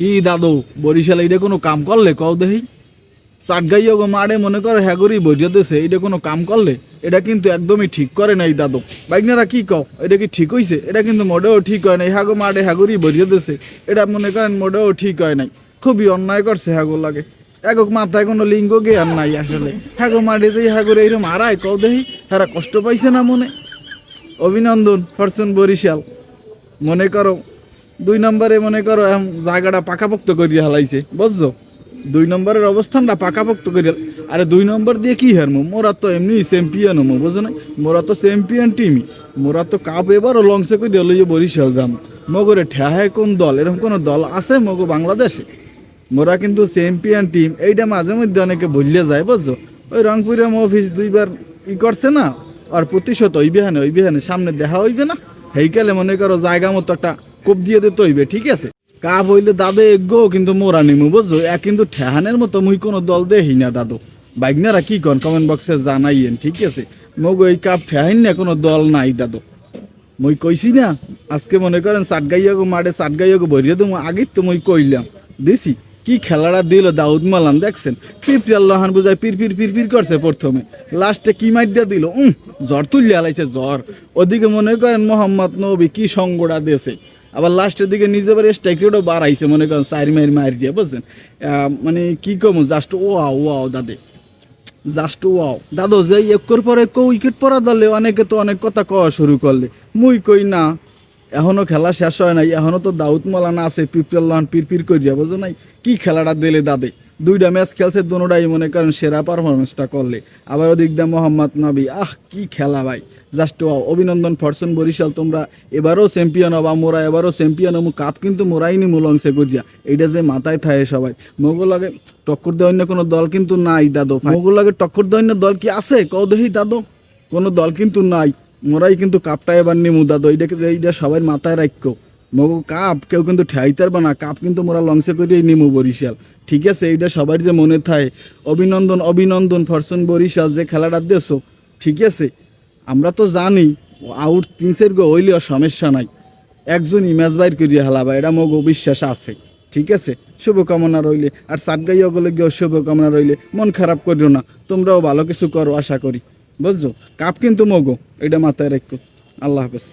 কি দাদু, বরিশাল এইটা কোনো কাম করলে? কও দেহি। চাটগাইয়া গো মারে মনে করে হ্যাগরি বইয়া দেছে এটা কোনো কাম করলে? এটা কিন্তু একদমই ঠিক করে নাই দাদু। বাইকনারা কি কও? এটা কি ঠিক হইছে? এটা কিন্তু মোটেও ঠিক হয় নাই। হ্যাগো মারে হ্যাগরি বইয়া দেছে এটা মনে করেন মোটেও ঠিক হয় নাই। খুবই অন্যায় করছে হ্যাগো লাগে। একক মাথায় কোনো লিঙ্গ জ্ঞান নাই আসলে। হ্যাগো মারে যে হ্যাগরে এইরকম আড়াই কও দেহি হ্যাঁ কষ্ট পাইছে না মনে? অভিনন্দন, ফরচুন বরিশাল। মনে করো দুই নম্বরে মনে করো জায়গাটা পাকাপোক্ত করিয়া হালাইছে, বুঝছ? দুই নম্বরের অবস্থানটা পাকাপোক্ত করিয়া আরে দুই নম্বর দিয়ে কি হারমো? মোরা তো এমনি চ্যাম্পিয়ন হমো বুঝো না? মোরা তো চ্যাম্পিয়ন টিমই মোরা তো কাপ এবারও লংসে করে দিয়ে লইয়ে বরিশাল যাম। মগরে ঠেহায় কোন দল? এরকম কোনো দল আছে মগো বাংলাদেশে? মোরা কিন্তু চ্যাম্পিয়ন টিম এইটা মাঝে মধ্যে অনেকে ভুলিয়ে যায়, বুঝছ? ওই রংপুরে অফিস দুইবার ই করছে না, আর প্রতিশত ওই বিহানে ওই বিহানে সামনে দেখা হইবে না। হেইকালে মনে করো জায়গা মতো একটা কোপ দিয়ে দিতে হইবে ঠিক আছে? কাপ হইলে দাদে এগো কিন্তু মোরা নিমু, বুঝছ? এক কিন্তু ঠেহানের মতো মুই কোনো দল দেহি না, দাদু। বাইকনারা কি কন? কমেন্ট বক্সে জানাইয়েন, ঠিক আছে? মগো এই কাপ ঠেহাইন না, কোনো দল নাই, দাদু। মই কইছি না, আজকে মনে করেন সাটগাইয়াগো মাঠে সাটগাইয়াগো ভরিয়ে দেবো আগেই তো মই কইলাম। দিছি, কি খেলাটা দিল দাউদ মালাম দেখছেন? পিরপির আল্লাহান বুঝায় পির পির পির পির করছে প্রথমে। লাস্টে কি মাইটটা দিল? উম, জ্বর তুললে আলাইছে জ্বর। ওদিকে মনে করেন মোহাম্মদ নবী কি সঙ্গটা দিয়েছে। আবার লাস্টের দিকে নিজে এবার স্ট্রাইক রেটও বাড়াইছে, মনে করেন সাইর মাইর মারি দিয়ে, বুঝছেন? মানে কি কম জাস্ট ওয়াও ওয়াও দাদে। জাস্ট ওয়াও দাদু, যে একর পরে এক উইকেট পরা দলে অনেকে তো অনেক কথা কওয়া শুরু করলে। মুই কই না এখনও খেলা শেষ হয় নাই এখনও তো দাউদ মালানা আছে পিপিএল্লাহান পিরপির করে যাব নাই? কি খেলাটা দিলে দাদে? দুইটা ম্যাচ খেলছে, দুটাই মনে করেন সেরা পারফরমেন্সটা করলে। আবার ওদিক দিয়ে মোহাম্মদ নবী, আহ, কি খেলা ভাই। জাস্ট ওয়াও অভিনন্দন ফরসন বরিশাল, তোমরা এবারও চ্যাম্পিয়ন হবা, মোরা এবারও চ্যাম্পিয়ন হব কাপ কিন্তু মোরাই নি মুলংসে করিয়া এইটা যে মাথায় থাকে সবাই। মোগল লাগে টক্কর দেওয়া অন্য কোনো দল কিন্তু নাই দাদু মোগল লাগে টক্কর দেওয়া অন্য দল কি আছে? কও দেখি দাদু। কোনো দল কিন্তু নাই। মোরাই কিন্তু কাপটা এবার নিমু দাদু, এইটাকে এইটা সবাই মাথায় রাখো মগো কাপ কেউ কিন্তু ঠেয়াইতে পারবে না। কাপ কিন্তু মোরা লংসে করিয়ে নিমু বরিশাল। ঠিক আছে, এইটা সবার যে মনে থাকে অভিনন্দন অভিনন্দন ফরচুন বরিশাল যে খেলাটা দেছো ঠিক আছে, আমরা তো জানি, আউট তিন চার গো হইলেও সমস্যা নাই। একজন ম্যাচ বাইর করিয়া হেলাবা এটা মগো বিশ্বাস আছে। ঠিক আছে, শুভকামনা রইলে। আর সাতগাইয়া গেলে গিয়েও শুভকামনা রইলে, মন খারাপ করিও না। তোমরাও ভালো কিছু করো, আশা করি। বুঝছ? কাপ কিন্তু মগো, এটা মাথায় রাখো আল্লাহ হাফেজ।